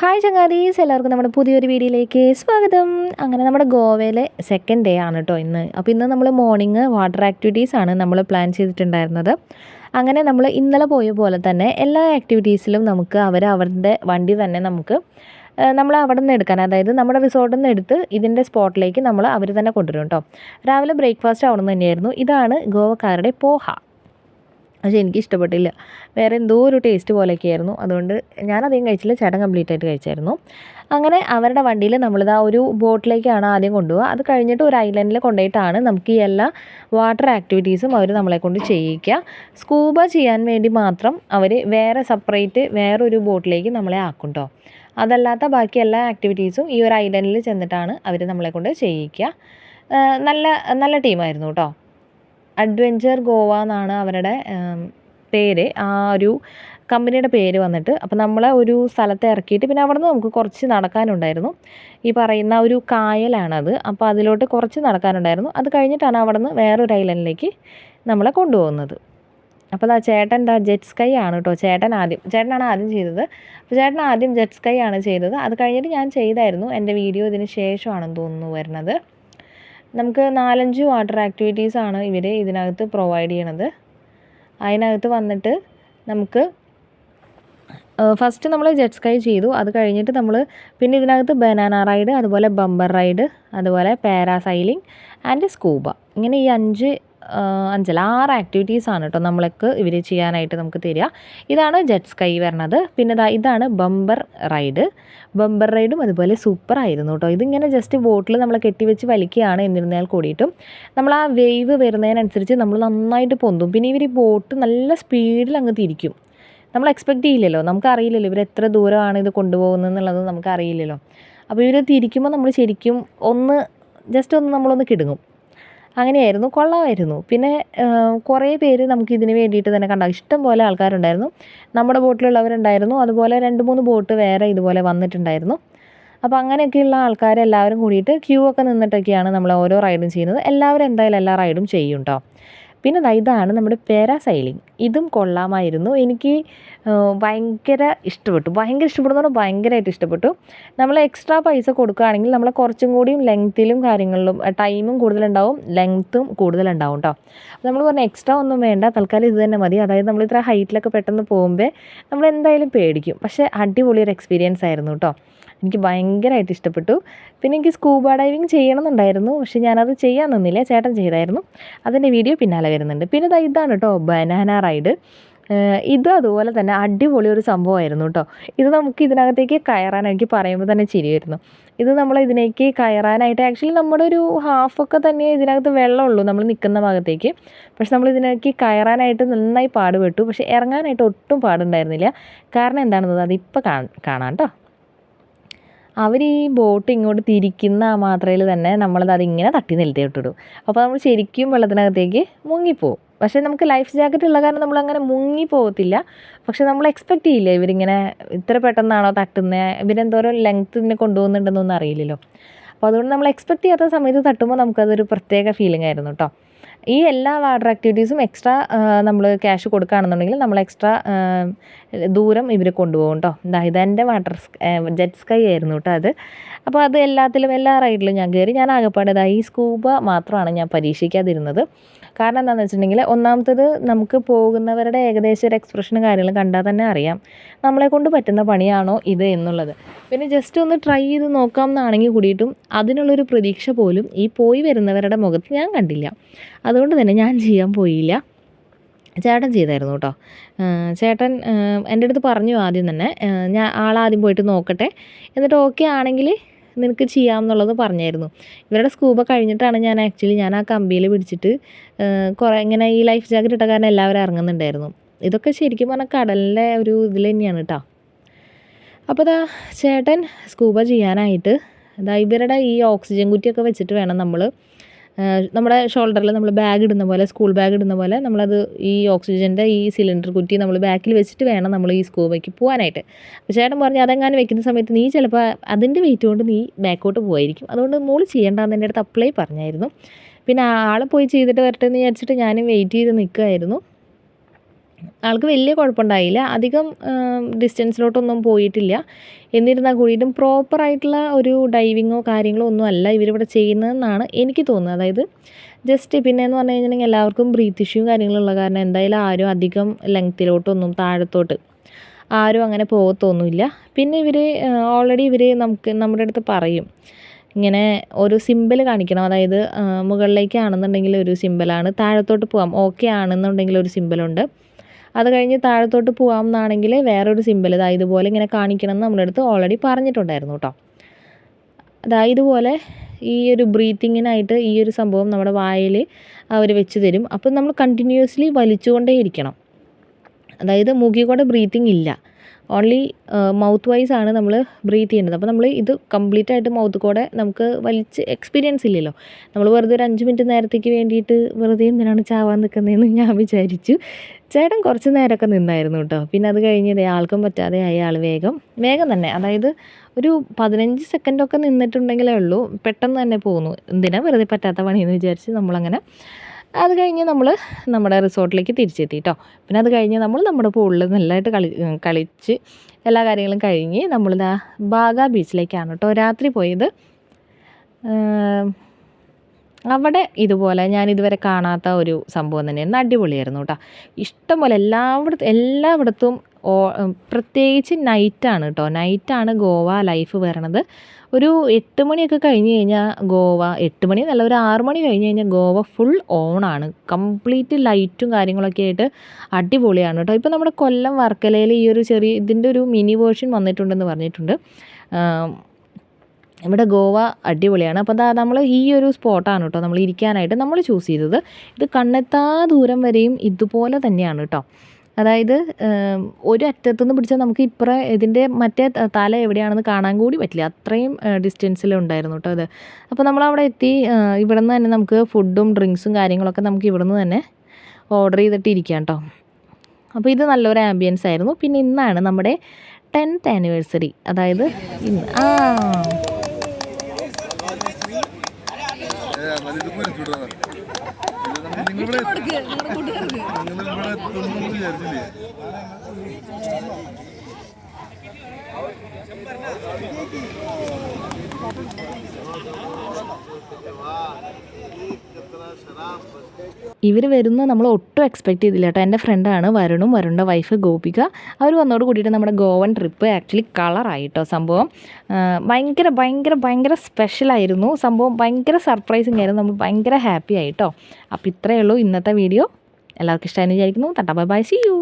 Hi ചങ്ങാതീസ്. എല്ലാവർക്കും നമ്മുടെ പുതിയൊരു വീഡിയോയിലേക്ക് സ്വാഗതം. അങ്ങനെ നമ്മുടെ ഗോവയിലെ സെക്കൻഡ് ഡേ ആണ് കേട്ടോ ഇന്ന്. അപ്പോൾ ഇന്ന് നമ്മൾ മോർണിംഗ് വാട്ടർ ആക്ടിവിറ്റീസ് ആണ് നമ്മൾ പ്ലാൻ ചെയ്തിട്ടുണ്ടായിരുന്നത്. അങ്ങനെ നമ്മൾ ഇന്നലെ പോയ പോലെ തന്നെ എല്ലാ ആക്ടിവിറ്റീസിലും നമുക്ക് അവർ അവരുടെ വണ്ടി തന്നെ നമുക്ക് നമ്മൾ അവിടെ നിന്ന് എടുക്കാൻ അതായത് നമ്മുടെ റിസോർട്ടിൽ നിന്ന് എടുത്ത് ഇതിന്റെ സ്പോട്ടിലേക്ക് നമ്മൾ അവർ തന്നെ കൊണ്ടുവരും കേട്ടോ രാവിലെ ബ്രേക്ക്ഫാസ്റ്റ് അവിടെ നിന്ന് തന്നെയായിരുന്നു. ഇതാണ് ഗോവക്കാരുടെ പോഹ. പക്ഷേ എനിക്ക് ഇഷ്ടപ്പെട്ടില്ല വേറെ എന്തോ ഒരു ടേസ്റ്റ് പോലെയൊക്കെ ആയിരുന്നു അതുകൊണ്ട് ഞാൻ അധികം കഴിച്ചില്ല. ചേട്ടൻ കംപ്ലീറ്റ് ആയിട്ട് കഴിച്ചായിരുന്നു. അങ്ങനെ അവരുടെ വണ്ടിയിൽ നമ്മളിത് ആ ഒരു ബോട്ടിലേക്കാണ് ആദ്യം കൊണ്ടുപോകുക അത് കഴിഞ്ഞിട്ട് ഒരു ഐലൻഡിൽ കൊണ്ടുപോയിട്ടാണ് നമുക്ക് ഈ എല്ലാ വാട്ടർ ആക്ടിവിറ്റീസും അവർ നമ്മളെ കൊണ്ട് ചെയ്യിക്കുക. സ്കൂബ ചെയ്യാൻ വേണ്ടി മാത്രം അവർ വേറെ സെപ്പറേറ്റ് വേറൊരു ബോട്ടിലേക്ക് നമ്മളെ ആക്കും കേട്ടോ അതല്ലാത്ത ബാക്കി എല്ലാ ആക്ടിവിറ്റീസും ഈ ഒരു ഐലൻഡിൽ ചെന്നിട്ടാണ് അവർ നമ്മളെ കൊണ്ട് ചെയ്യിക്കുക. നല്ല നല്ല ടീമായിരുന്നു കേട്ടോ അഡ്വഞ്ചർ ഗോവ എന്നാണ് അവരുടെ പേര്. ആ ഒരു കമ്പനിയുടെ പേര് വന്നിട്ട് അപ്പോൾ നമ്മളെ ഒരു സ്ഥലത്ത് ഇറക്കിയിട്ട് പിന്നെ അവിടെ നിന്ന് നമുക്ക് കുറച്ച് നടക്കാനുണ്ടായിരുന്നു. ഈ പറയുന്ന ഒരു കായലാണത്. അപ്പോൾ അതിലോട്ട് കുറച്ച് നടക്കാനുണ്ടായിരുന്നു. അത് കഴിഞ്ഞിട്ടാണ് അവിടെ നിന്ന് വേറൊരു ഐലൻഡിലേക്ക് നമ്മളെ കൊണ്ടുപോകുന്നത്. അപ്പോൾ ആ ചേട്ടൻ ദാ ജെറ്റ് സ്കൈ ആണ് കേട്ടോ ചേട്ടൻ ആദ്യം ചേട്ടനാണ് ആദ്യം ചെയ്തത്. അപ്പോൾ ചേട്ടൻ ആദ്യം ജെറ്റ് സ്കൈ ആണ് ചെയ്തത്. അത് കഴിഞ്ഞിട്ട് ഞാൻ ചെയ്തായിരുന്നു. എന്റെ വീഡിയോ ഇതിന് ശേഷമാണെന്ന് തോന്നുന്നു വരുന്നത്. നമുക്ക് നാലഞ്ച് വാട്ടർ ആക്ടിവിറ്റീസ് ആണ് ഇവർ ഇതിനകത്ത് പ്രൊവൈഡ് ചെയ്യണത്. അതിനകത്ത് വന്നിട്ട് നമുക്ക് ഫസ്റ്റ് നമ്മൾ ജെറ്റ് സ്കൈ ചെയ്തു. അത് കഴിഞ്ഞിട്ട് നമ്മൾ പിന്നെ ഇതിനകത്ത് ബനാന റൈഡ് അതുപോലെ ബമ്പർ റൈഡ് അതുപോലെ പാരാസൈലിംഗ് ആൻഡ് സ്കൂബ ഇങ്ങനെ ഈ അഞ്ച് അഞ്ചല്ല ആറ് ആക്ടിവിറ്റീസ് ആണ് കേട്ടോ നമ്മൾക്ക് ഇവർ ചെയ്യാനായിട്ട് നമുക്ക് തരിക. ഇതാണ് ജെറ്റ് സ്കൈ വരണത്. പിന്നെ ഇതാണ് ബമ്പർ റൈഡ് ബമ്പർ റൈഡും അതുപോലെ സൂപ്പർ ആയിരുന്നു കേട്ടോ ഇതിങ്ങനെ ജസ്റ്റ് ബോട്ടിൽ നമ്മൾ കെട്ടിവെച്ച് വലിക്കുകയാണ് എന്നിരുന്നാൽ കൂടിയിട്ടും. നമ്മൾ ആ വേവ് വരുന്നതിനനുസരിച്ച് നമ്മൾ നന്നായിട്ട് പൊന്തും. പിന്നെ ഇവർ ഈ ബോട്ട് നല്ല സ്പീഡിൽ അങ്ങ് തിരിക്കും. നമ്മൾ എക്സ്പെക്റ്റ് ചെയ്യില്ലല്ലോ. നമുക്കറിയില്ലല്ലോ ഇവർ എത്ര ദൂരമാണ് ഇത് കൊണ്ടുപോകുന്നത് എന്നുള്ളത് നമുക്കറിയില്ലല്ലോ അപ്പോൾ ഇവർ തിരിക്കുമ്പോൾ നമ്മൾ ശരിക്കും ഒന്ന് ജസ്റ്റ് ഒന്ന് നമ്മളൊന്ന് കിടുങ്ങും. അങ്ങനെയായിരുന്നു കൊള്ളാമായിരുന്നു. പിന്നെ കുറേ പേര് നമുക്ക് ഇതിന് വേണ്ടിയിട്ട് തന്നെ കണ്ട ഇഷ്ടം പോലെ ആൾക്കാരുണ്ടായിരുന്നു. നമ്മുടെ ബോട്ടിലുള്ളവരുണ്ടായിരുന്നു. അതുപോലെ രണ്ട് മൂന്ന് ബോട്ട് വേറെ ഇതുപോലെ വന്നിട്ടുണ്ടായിരുന്നു. അപ്പോൾ അങ്ങനെയൊക്കെയുള്ള ആൾക്കാരെല്ലാവരും കൂടിയിട്ട് ക്യൂ ഒക്കെ നിന്നിട്ടൊക്കെയാണ് നമ്മൾ ഓരോ റൈഡും ചെയ്യുന്നത്. എല്ലാവരും എന്തായാലും എല്ലാ റൈഡും ചെയ്യും കേട്ടോ പിന്നെ ഇതാണ് നമ്മുടെ പാരാസൈലിംഗ്. ഇതും കൊള്ളാമായിരുന്നു. എനിക്ക് ഭയങ്കര ഇഷ്ടപ്പെട്ടു. ഭയങ്കര ഇഷ്ടപ്പെടുന്ന പറഞ്ഞാൽ ഭയങ്കരമായിട്ട് ഇഷ്ടപ്പെട്ടു. നമ്മൾ എക്സ്ട്രാ പൈസ കൊടുക്കുകയാണെങ്കിൽ നമ്മൾ കുറച്ചും കൂടിയും ലെങ്ത്തിലും കാര്യങ്ങളിലും ടൈമും കൂടുതലുണ്ടാവും. ലെങ്ത്തും കൂടുതലുണ്ടാവും കേട്ടോ നമ്മൾ പറഞ്ഞ എക്സ്ട്രാ ഒന്നും വേണ്ട. തൽക്കാലം ഇത് തന്നെ മതി. അതായത് നമ്മൾ ഇത്ര ഹൈറ്റിലൊക്കെ പെട്ടെന്ന് പോകുമ്പോൾ നമ്മൾ എന്തായാലും പേടിക്കും. പക്ഷേ അടിപൊളി ഒരു എക്സ്പീരിയൻസ് ആയിരുന്നു കേട്ടോ എനിക്ക് ഭയങ്കരമായിട്ട് ഇഷ്ടപ്പെട്ടു. പിന്നെ എനിക്ക് സ്കൂബ ഡൈവിങ് ചെയ്യണമെന്നുണ്ടായിരുന്നു. പക്ഷെ ഞാനത് ചെയ്യാൻ നിന്നില്ല. ചേട്ടൻ ചെയ്തായിരുന്നു. അതിന്റെ വീഡിയോ പിന്നാലെ വരുന്നുണ്ട്. പിന്നെ ഇതാണ് കേട്ടോ ബനാന ഇത് അതുപോലെ തന്നെ അടിപൊളി ഒരു സംഭവമായിരുന്നു കേട്ടോ. ഇത് നമുക്ക് ഇതിനകത്തേക്ക് കയറാൻ എനിക്ക് പറയുമ്പോൾ തന്നെ ചിരിയായിരുന്നു. ഇത് നമ്മൾ ഇതിലേക്ക് കയറാനായിട്ട് ആക്ച്വലി നമ്മുടെ ഒരു ഹാഫൊക്കെ തന്നെ ഇതിനകത്ത് വെള്ളമുള്ളൂ നമ്മൾ നിൽക്കുന്ന ഭാഗത്തേക്ക്. പക്ഷെ നമ്മൾ ഇതിനേക്ക് കയറാനായിട്ട് നന്നായി പാടുപെട്ടു. പക്ഷെ ഇറങ്ങാനായിട്ട് ഒട്ടും പാടുണ്ടായിരുന്നില്ല. കാരണം എന്താണെന്നത് അതിപ്പോൾ കാണാം അവർ ഈ ബോട്ട് ഇങ്ങോട്ട് തിരിക്കുന്ന മാത്രയിൽ തന്നെ നമ്മളത് അതിങ്ങനെ തട്ടി നിലത്തേട്ടിടും അപ്പോൾ നമ്മൾ ശരിക്കും വെള്ളത്തിനകത്തേക്ക് മുങ്ങിപ്പോവും. പക്ഷേ നമുക്ക് ലൈഫ് ജാക്കറ്റ് ഉള്ള കാരണം നമ്മൾ അങ്ങനെ മുങ്ങി പോകത്തില്ല. പക്ഷെ നമ്മൾ എക്സ്പെക്റ്റ് ചെയ്യില്ല ഇവരിങ്ങനെ ഇത്ര പെട്ടെന്നാണോ തട്ടുന്നത് ഇവരെന്തോരം ലെങ്ത്ത് ഇതിനെ കൊണ്ടുപോകുന്നുണ്ടെന്നൊന്നും അറിയില്ലല്ലോ. അപ്പോൾ അതുകൊണ്ട് നമ്മൾ എക്സ്പെക്റ്റ് ചെയ്യാത്ത സമയത്ത് തട്ടുമ്പോൾ നമുക്കതൊരു പ്രത്യേക ഫീലിംഗ് ആയിരുന്നു കേട്ടോ ഈ എല്ലാ വാട്ടർ ആക്ടിവിറ്റീസും എക്സ്ട്രാ നമ്മൾ ക്യാഷ് കൊടുക്കുകയാണെന്നുണ്ടെങ്കിൽ നമ്മൾ എക്സ്ട്രാ ദൂരം ഇവർ കൊണ്ടുപോകും കേട്ടോ ഇതാ ഇതെന്റെ വാട്ടർ ജെറ്റ് സ്കൈ ആയിരുന്നു കേട്ടോ അത്. അപ്പോൾ അത് എല്ലാത്തിലും എല്ലാ റൈഡിലും ഞാൻ കയറി ഞാൻ ആകെപ്പാടെ ഇതാ ഈ സ്കൂബ മാത്രമാണ് ഞാൻ പരീക്ഷിക്കാതിരുന്നത്. കാരണം എന്താണെന്ന് വെച്ചിട്ടുണ്ടെങ്കിൽ ഒന്നാമത്തത് നമുക്ക് പോകുന്നവരുടെ ഏകദേശം ഒരു എക്സ്പ്രഷനും കാര്യങ്ങളും കണ്ടാൽ തന്നെ അറിയാം. നമ്മളെ കൊണ്ട് പറ്റുന്ന പണിയാണോ ഇത് എന്നുള്ളത്. പിന്നെ ജസ്റ്റ് ഒന്ന് ട്രൈ ചെയ്ത് നോക്കാം എന്നാണെങ്കിൽ കൂടിയിട്ടും അതിനുള്ളൊരു പ്രതീക്ഷ പോലും ഈ പോയി വരുന്നവരുടെ മുഖത്ത് ഞാൻ കണ്ടില്ല. അതുകൊണ്ട് തന്നെ ഞാൻ ചെയ്യാൻ പോയില്ല. ചേട്ടൻ ചെയ്തായിരുന്നു കേട്ടോ. ചേട്ടൻ എന്റെ അടുത്ത് പറഞ്ഞു ആദ്യം തന്നെ. ഞാൻ ആളാദ്യം പോയിട്ട് നോക്കട്ടെ. എന്നിട്ട് ഓക്കെ ആണെങ്കിൽ നിനക്ക് ചെയ്യാം എന്നുള്ളത് പറഞ്ഞായിരുന്നു. ഇവരുടെ സ്കൂബ കഴിഞ്ഞിട്ടാണ് ഞാൻ ആക്ച്വലി ഞാൻ ആ കമ്പിയിൽ പിടിച്ചിട്ട് കുറേ ഇങ്ങനെ ഈ ലൈഫ് ജാക്കറ്റ് ഇട്ട കാരണം എല്ലാവരും ഇറങ്ങുന്നുണ്ടായിരുന്നു. ഇതൊക്കെ ശരിക്കും പറഞ്ഞാൽ കടലിന്റെ ഒരു ഇതിൽ തന്നെയാണ് കേട്ടോ അപ്പോൾ ഇതാ ചേട്ടൻ സ്കൂബ ചെയ്യാനായിട്ട് ഇതാ ഇവരുടെ ഈ ഓക്സിജൻ കുറ്റിയൊക്കെ വെച്ചിട്ട് വേണം നമ്മൾ നമ്മുടെ ഷോൾഡറിൽ നമ്മൾ ബാഗ് ഇടുന്ന പോലെ സ്കൂൾ ബാഗ് ഇടുന്ന പോലെ നമ്മളത് ഈ ഓക്സിജന്റെ ഈ സിലിണ്ടർ കുറ്റി നമ്മൾ ബാക്കിൽ വെച്ചിട്ട് വേണം നമ്മൾ ഈ സ്കൂബയ്ക്ക് പോകാനായിട്ട് അപ്പോൾ ചേട്ടൻ പറഞ്ഞു അതെങ്ങാനും വെക്കുന്ന സമയത്ത് നീ ചിലപ്പോൾ അതിന്റെ വെയിറ്റ് കൊണ്ട് നീ ബാക്കോട്ട് പോയിരിക്കും അതുകൊണ്ട് മോൾ ചെയ്യേണ്ടതെന്ന് എന്റെ അടുത്ത് അപ്ലൈ പറഞ്ഞായിരുന്നു. പിന്നെ ആൾ പോയി ചെയ്തിട്ട് വരട്ടെ എന്ന് വിചാരിച്ചിട്ട് ഞാനും വെയിറ്റ് ചെയ്ത് നിൽക്കുമായിരുന്നു ആൾക്ക് വലിയ കുഴപ്പമുണ്ടായില്ല. അധികം ഡിസ്റ്റൻസിലോട്ടൊന്നും പോയിട്ടില്ല. എന്നിരുന്നാൽ കൂടിയിട്ടും പ്രോപ്പറായിട്ടുള്ള ഒരു ഡൈവിങ്ങോ കാര്യങ്ങളോ ഒന്നും അല്ല ഇവരിവിടെ ചെയ്യുന്നതെന്നാണ് എനിക്ക് തോന്നുന്നത്. അതായത് ജസ്റ്റ് പിന്നെ എന്ന് പറഞ്ഞു കഴിഞ്ഞിട്ടുണ്ടെങ്കിൽ എല്ലാവർക്കും ബ്രീത്ത് ഇഷ്യൂ കാര്യങ്ങളുള്ള കാരണം എന്തായാലും ആരും അധികം ലെങ്ത്തിലോട്ടൊന്നും താഴത്തോട്ട് ആരും അങ്ങനെ പോകത്തൊന്നുമില്ല. പിന്നെ ഇവർ ഓൾറെഡി ഇവർ നമുക്ക് നമ്മുടെ അടുത്ത് പറയും. ഇങ്ങനെ ഒരു സിമ്പിൾ കാണിക്കണം. അതായത് മുകളിലേക്കാണെന്നുണ്ടെങ്കിൽ ഒരു സിമ്പിളാണ് താഴത്തോട്ട് പോകാം. ഓക്കെ ആണെന്നുണ്ടെങ്കിൽ ഒരു സിമ്പിളുണ്ട് അത് കഴിഞ്ഞ് താഴത്തോട്ട് പോകാമെന്നാണെങ്കിൽ വേറൊരു സിമ്പിൾ ഇതാ ഇതുപോലെ ഇങ്ങനെ കാണിക്കണം എന്ന് നമ്മുടെ അടുത്ത് ഓൾറെഡി പറഞ്ഞിട്ടുണ്ടായിരുന്നു കേട്ടോ അതാ ഇതുപോലെ ഈ ഒരു ബ്രീത്തിങ്ങിനായിട്ട് ഈ ഒരു സംഭവം നമ്മുടെ വായിൽ അവർ വെച്ച് തരും. അപ്പം നമ്മൾ കണ്ടിന്യൂസ്ലി വലിച്ചുകൊണ്ടേ ഇരിക്കണം അതായത് മൂക്കിൽ കൂടെ ബ്രീത്തിങ് ഇല്ല. ഓൺലി മൗത്ത് വൈസ് ആണ് നമ്മൾ ബ്രീത്ത് ചെയ്യേണ്ടത് അപ്പോൾ നമ്മൾ ഇത് കംപ്ലീറ്റ് ആയിട്ട് മൗത്ത് കൂടെ നമുക്ക് വലിച്ച് എക്സ്പീരിയൻസ് ഇല്ലല്ലോ. നമ്മൾ വെറുതെ ഒരു അഞ്ച് മിനിറ്റ് നേരത്തേക്ക് വേണ്ടിയിട്ട് വെറുതെ എന്തിനാണ് ചാവാൻ നിൽക്കുന്നതെന്ന് ഞാൻ വിചാരിച്ചു. ചേട്ടൻ കുറച്ച് നേരമൊക്കെ നിന്നായിരുന്നു കേട്ടോ. പിന്നെ അത് കഴിഞ്ഞ് ആൾക്കും പറ്റാതെ അയാൾ വേഗം വേഗം തന്നെ. അതായത് ഒരു പതിനഞ്ച് സെക്കൻഡൊക്കെ നിന്നിട്ടുണ്ടെങ്കിലേ ഉള്ളൂ. പെട്ടെന്ന് തന്നെ പോകുന്നു. എന്തിനാ വെറുതെ പറ്റാത്ത പണിയെന്ന് വിചാരിച്ച് നമ്മളങ്ങനെ അത് കഴിഞ്ഞ് നമ്മൾ നമ്മുടെ റിസോർട്ടിലേക്ക് തിരിച്ചെത്തി കേട്ടോ പിന്നെ അത് കഴിഞ്ഞ് നമ്മൾ നമ്മുടെ പൂളിൽ നല്ലതായിട്ട് കളി കളിച്ച് എല്ലാ കാര്യങ്ങളും കഴിഞ്ഞ് ദാ ബാഗ ബീച്ചിലേക്കാണ് കേട്ടോ രാത്രി പോയത്. അവിടെ ഇതുപോലെ ഞാൻ ഇതുവരെ കാണാത്ത ഒരു സംഭവം തന്നെയായിരുന്നു. അടിപൊളിയായിരുന്നു കേട്ടോ ഇഷ്ടംപോലെ എല്ലാവിടത്തും എല്ലായിടത്തും ഓ പ്രത്യേകിച്ച് നൈറ്റാണ് കേട്ടോ നൈറ്റാണ് ഗോവ ലൈഫ് വരണത്. ഒരു എട്ട് മണിയൊക്കെ കഴിഞ്ഞ് കഴിഞ്ഞാൽ ഗോവ എട്ട് മണി എന്നല്ല ഒരു ആറ് മണി കഴിഞ്ഞ് കഴിഞ്ഞാൽ ഗോവ ഫുൾ ഓണാണ് കംപ്ലീറ്റ് ലൈറ്റും കാര്യങ്ങളൊക്കെ ആയിട്ട് അടിപൊളിയാണ് കേട്ടോ ഇപ്പോൾ നമ്മുടെ കൊല്ലം വർക്കലയിൽ ഈ ഒരു ചെറിയ ഇതിന്റെ ഒരു മിനി വേർഷൻ വന്നിട്ടുണ്ടെന്ന് പറഞ്ഞിട്ടുണ്ട്. ഇവിടെ ഗോവ അടിപൊളിയാണ്. അപ്പോൾ അതാ നമ്മൾ ഈ ഒരു സ്പോട്ടാണ് കേട്ടോ നമ്മൾ ഇരിക്കാനായിട്ട് നമ്മൾ ചൂസ് ചെയ്തത്. ഇത് കണ്ണെത്താ ദൂരം വരെയും ഇതുപോലെ തന്നെയാണ് കേട്ടോ അതായത് ഒരു അറ്റത്തു നിന്ന് പിടിച്ചാൽ നമുക്ക് ഇപ്പുറം ഇതിന്റെ മറ്റേ തല എവിടെയാണെന്ന് കാണാൻ കൂടി പറ്റില്ല. അത്രയും ഡിസ്റ്റൻസിലുണ്ടായിരുന്നു കേട്ടോ അത്. അപ്പോൾ നമ്മളവിടെ എത്തി ഇവിടെ നിന്ന് തന്നെ നമുക്ക് ഫുഡും ഡ്രിങ്ക്സും കാര്യങ്ങളൊക്കെ നമുക്ക് ഇവിടെ നിന്ന് തന്നെ ഓർഡർ ചെയ്തിട്ട് ഇരിക്കാം കേട്ടോ അപ്പോൾ ഇത് നല്ലൊരു ആംബിയൻസ് ആയിരുന്നു. പിന്നെ ഇന്നാണ് നമ്മുടെ ടെൻത്ത് ആനിവേഴ്സറി അതായത് ഇന്ന്. ആ. നിങ്ങളിവിടെ നിങ്ങളിവിടെ എത്തുന്നു വിചാരിച്ചില്ലേ Thank you. ഇവർ വരുന്ന നമ്മൾ ഒട്ടും എക്സ്പെക്ട് ചെയ്തില്ല കേട്ടോ. എന്റെ ഫ്രണ്ടാണ് വരുണും വരുണിന്റെ വൈഫ് ഗോപിക. അവർ വന്നോട് കൂടിയിട്ട് നമ്മുടെ ഗോവൻ ട്രിപ്പ് ആക്ച്വലി കളറായി കേട്ടോ സംഭവം. ഭയങ്കര ഭയങ്കര ഭയങ്കര സ്പെഷ്യലായിരുന്നു സംഭവം ഭയങ്കര സർപ്രൈസിങ് ആയിരുന്നു. നമ്മൾ ഭയങ്കര ഹാപ്പി ആയിട്ടോ അപ്പോൾ ഇത്രയേ ഉള്ളൂ ഇന്നത്തെ വീഡിയോ എല്ലാവർക്കും ഇഷ്ടമായി വിചാരിക്കുന്നു. തട്ടാ ബൈ ബൈ സി യു